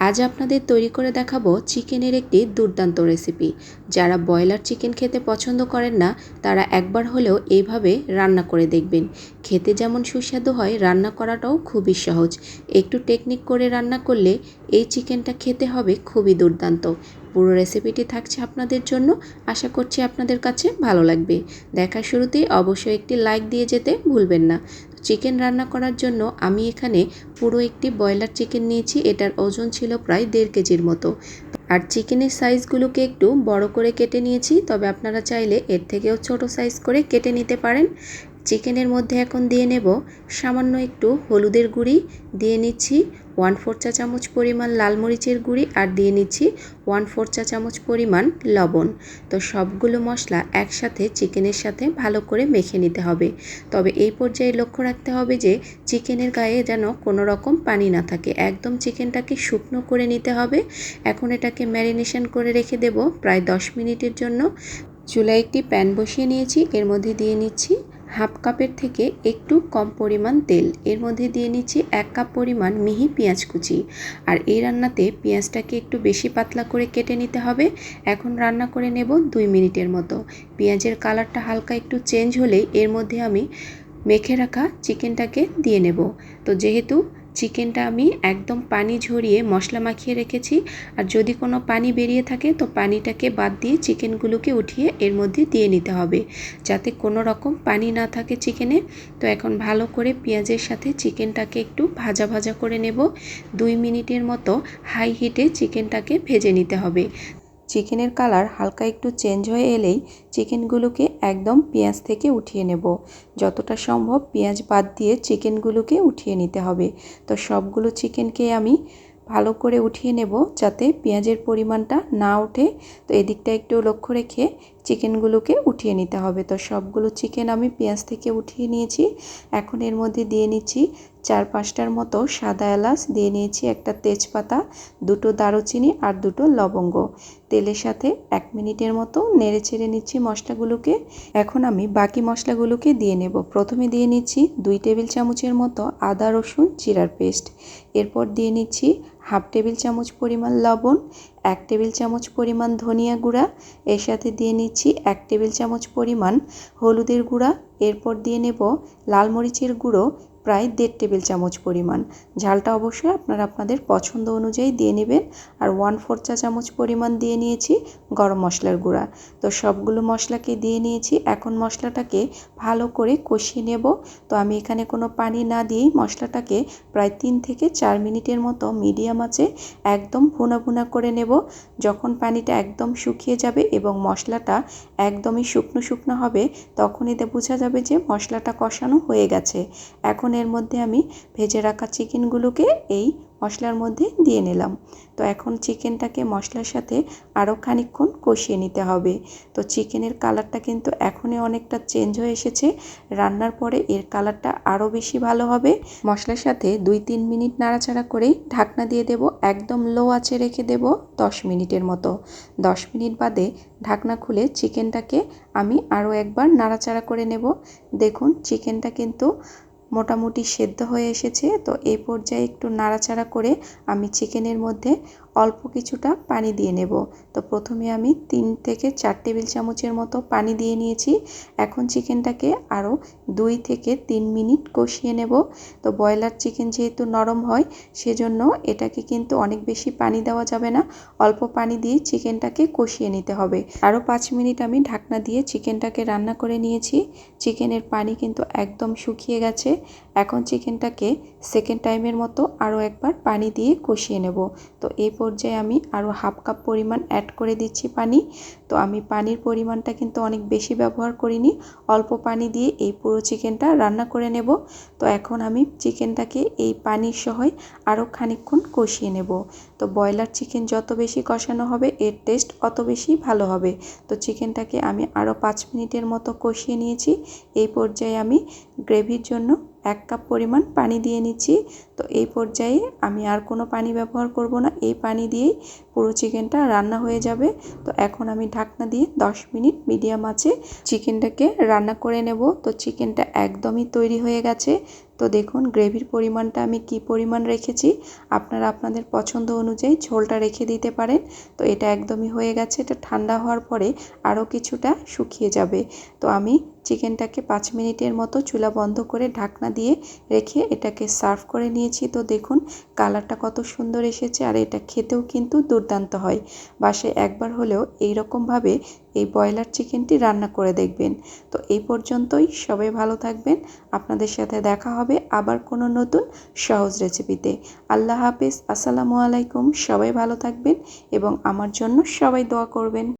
আজ আপনাদের তৈরি করে দেখাবো চিকেনের একটি দুর্দান্ত রেসিপি। যারা ব্রয়লার চিকেন খেতে পছন্দ করেন না, তারা একবার হলেও এইভাবে রান্না করে দেখবেন। খেতে যেমন সুস্বাদু হয়, রান্না করাটাও খুবই সহজ। একটু টেকনিক করে রান্না করলে এই চিকেনটা খেতে হবে খুবই দুর্দান্ত। পুরো রেসিপিটি থাকছে আপনাদের জন্য। আশা করছি আপনাদের কাছে ভালো লাগবে। দেখার শুরুতেই অবশ্যই একটি লাইক দিয়ে যেতে ভুলবেন না। চিকেন রান্না করার জন্য আমি এখানে পুরো একটি ব্রয়লার চিকেন নিয়েছি, এটার ওজন ছিল প্রায় দেড় কেজির মতো। আর চিকেনের সাইজগুলোকে একটু বড় করে কেটে নিয়েছি, তবে আপনারা চাইলে এর থেকেও ছোট সাইজ করে কেটে নিতে পারেন। চিকেনের মধ্যে এখন দিয়ে নেব সামান্য একটু হলুদের গুঁড়ি, দিয়ে নিচ্ছি ওয়ান ফোর চা চামচ পরিমাণ লাল মরিচের গুঁড়ি আর দিয়ে নিচ্ছি ওয়ান ফোর চা চামচ পরিমাণ লবণ। তো সবগুলো মশলা একসাথে চিকেনের সাথে ভালো করে মেখে নিতে হবে। তবে এই পর্যায়ে লক্ষ্য রাখতে হবে যে চিকেনের গায়ে যেন কোনো রকম পানি না থাকে। একদম চিকেনটাকে শুকনো করে নিতে হবে। এখন এটাকে ম্যারিনেশন করে রেখে দেব প্রায় দশ মিনিটের জন্য। চুলায় একটি প্যান বসিয়ে নিয়েছি। এর মধ্যে দিয়ে নিচ্ছি হাফ কাপের থেকে একটু কম পরিমাণ তেল। এর মধ্যে দিয়ে নিচ্ছি এক কাপ পরিমাণ মিহি পেঁয়াজ কুচি। আর এই রান্নাতে পেঁয়াজটাকে একটু বেশি পাতলা করে কেটে নিতে হবে। এখন রান্না করে নেব দুই মিনিটের মতো। পেঁয়াজের কালারটা হালকা একটু চেঞ্জ হলেই এর মধ্যে আমি মেখে রাখা চিকেনটাকে দিয়ে নেব। তো যেহেতু চিকেনটা আমি একদম পানি ঝরিয়ে মশলা মাখিয়ে রেখেছি। আর যদি কোনো পানি বেরিয়ে থাকে, তো পানিটাকে বাদ দিয়ে চিকেনগুলোকে উঠিয়ে এর মধ্যে দিয়ে নিতে হবে। যাতে কোনো রকম পানি না থাকে চিকেনে। তো এখন ভালো করে পেঁয়াজের সাথে চিকেনটাকে একটু ভাজা ভাজা করে নেব। দুই মিনিটের মতো হাই হিটে চিকেনটাকে ভেজে নিতে হবে। চিকেনের কালার হালকা একটু চেঞ্জ হয়ে এলেই চিকেনগুলোকে একদম পেঁয়াজ থেকে উঠিয়ে নেব। যতটা সম্ভব পেঁয়াজ বাদ দিয়ে চিকেনগুলোকে উঠিয়ে নিতে হবে। তো সবগুলো চিকেনকে আমি ভালো করে উঠিয়ে নেব যাতে পেঁয়াজের পরিমাণটা না ওঠে। তো এদিকটা একটু লক্ষ্য রেখে চিকেনগুলোকে উঠিয়ে নিতে হবে। তো সবগুলো চিকেন আমি পেঁয়াজ থেকে উঠিয়ে নিয়েছি। এখন এর মধ্যে দিয়ে নিচ্ছি চার পাঁচটার মতো সাদা এলাচ। দিয়ে নিয়েছি একটা তেজপাতা, দুটো দারুচিনি আর দুটো লবঙ্গ। তেলের সাথে এক মিনিটের মতো নেড়ে ছেড়ে নিচ্ছি মশলাগুলোকে। এখন আমি বাকি মশলাগুলোকে দিয়ে নেব। প্রথমে দিয়ে নিচ্ছি দুই টেবিল চামচের মতো আদা রসুন জিরার পেস্ট। এরপর দিয়ে নিচ্ছি হাফ টেবিল চামচ পরিমাণ লবণ, এক টেবিল চামচ পরিমাণ ধনিয়া গুঁড়া, এর সাথে দিয়ে নিচ্ছি এক টেবিল চামচ পরিমাণ হলুদের গুঁড়া। এরপর দিয়ে নেব লাল মরিচের গুঁড়ো প্রায় দেড় টেবিল চামচ পরিমাণ। ঝালটা অবশ্যই আপনারা আপনাদের পছন্দ অনুযায়ী দিয়ে নেবেন। আর ওয়ান ফোর চা চামচ পরিমাণ দিয়ে নিয়েছি গরম মশলার গুঁড়া। তো সবগুলো মশলাকে দিয়ে নিয়েছি। এখন মশলাটাকে ভালো করে কষিয়ে নেব। তো আমি এখানে কোনো পানি না দিয়েই মশলাটাকে প্রায় তিন থেকে চার মিনিটের মতো মিডিয়াম আছে একদম ভুনা ভুনা করে নেব। যখন পানিটা একদম শুকিয়ে যাবে এবং মশলাটা একদমই শুকনো শুকনো হবে তখন এতে বোঝা যাবে যে মশলাটা কষানো হয়ে গেছে। এখন এর মধ্যে আমি ভেজে রাখা চিকেনগুলোকে এই মশলার মধ্যে দিয়ে নিলাম। তো এখন চিকেনটাকে মশলার সাথে আরও খানিকক্ষণ কষিয়ে নিতে হবে। তো চিকেনের কালারটা কিন্তু এখনই অনেকটা চেঞ্জ হয়ে এসেছে। রান্নার পরে এর কালারটা আরও বেশি ভালো হবে। মশলার সাথে দুই তিন মিনিট নাড়াচাড়া করেই ঢাকনা দিয়ে দেব। একদম লো আঁচে রেখে দেব দশ মিনিটের মতো। দশ মিনিট বাদে ঢাকনা খুলে চিকেনটাকে আমি আরও একবার নাড়াচাড়া করে নেব। দেখুন, চিকেনটা কিন্তু মোটামুটি সেদ্ধ হয়ে এসেছে তো এই পর্যায়ে একটু নাড়াচাড়া করে আমি চিকেনের মধ্যে অল্প কিছুটা পানি দিয়ে নেব। তো প্রথমে আমি তিন থেকে চার টেবিল চামচের মতো পানি দিয়ে নিয়েছি। এখন চিকেনটাকে আরও দুই থেকে তিন মিনিট কষিয়ে নেব। তো ব্রয়লার চিকেন যেহেতু নরম হয়, সেজন্য এটাকে কিন্তু অনেক বেশি পানি দেওয়া যাবে না। অল্প পানি দিয়ে চিকেনটাকে কষিয়ে নিতে হবে। আরও পাঁচ মিনিট আমি ঢাকনা দিয়ে চিকেনটাকে রান্না করে নিয়েছি। চিকেনের পানি কিন্তু একদম শুকিয়ে গেছে। এখন চিকেনটাকে সেকেন্ড টাইমের মতো আরও একবার পানি দিয়ে কষিয়ে নেব। তো এই পর্যায়ে আমি আরও হাফ কাপ পরিমাণ অ্যাড করে দিচ্ছি পানি। তো আমি পানির পরিমাণটা কিন্তু অনেক বেশি ব্যবহার করিনি। অল্প পানি দিয়ে এই পুরো চিকেনটা রান্না করে নেব। তো এখন আমি চিকেনটাকে এই পানির সহই আরও খানিকক্ষণ কষিয়ে নেব। তো ব্রয়লার চিকেন যত বেশি কষানো হবে, এর টেস্ট অত বেশি ভালো হবে। তো চিকেনটাকে আমি আরও পাঁচ মিনিটের মতো কষিয়ে নিয়েছি। এই পর্যায়ে আমি গ্রেভির জন্য এক কাপ পরিমাণ পানি দিয়ে নিচ্ছি। তো এই পর্যায়ে আমি আর কোনো পানি ব্যবহার করব না। এই পানি দিয়েই পুরো চিকেনটা রান্না হয়ে যাবে। তো এখন আমি ঢাকনা দিয়ে 10 মিনিট মিডিয়াম আছে চিকেনটাকে রান্না করে নেব। তো চিকেনটা একদমই তৈরি হয়ে গেছে। তো দেখুন গ্রেভির পরিমাণটা আমি কি পরিমাণ রেখেছি। আপনারা আপনাদের পছন্দ অনুযায়ী ঝোলটা রেখে দিতে পারেন। তো এটা একদমই হয়ে গেছে। এটা ঠান্ডা হওয়ার পরে আরও কিছুটা শুকিয়ে যাবে। তো আমি চিকেনটাকে পাঁচ মিনিটের মতো চুলা বন্ধ করে ঢাকনা দিয়ে রেখে এটাকে সার্ভ করে নিয়েছি তো দেখুন, কালারটা কত সুন্দর এসেছে আর এটা খেতেও কিন্তু দুর্দান্ত হয়। বাসায় একবার হলেও এইরকমভাবে এই ব্রয়লার চিকেনটি রান্না করে দেখবেন। তো এই পর্যন্তই, সবাই ভালো থাকবেন। আপনাদের সাথে দেখা হবে আবার কোনো নতুন সহজ রেসিপিতে। আল্লাহ হাফেজ, আসসালামু আলাইকুম। সবাই ভালো থাকবেন এবং আমার জন্য সবাই দোয়া করবেন।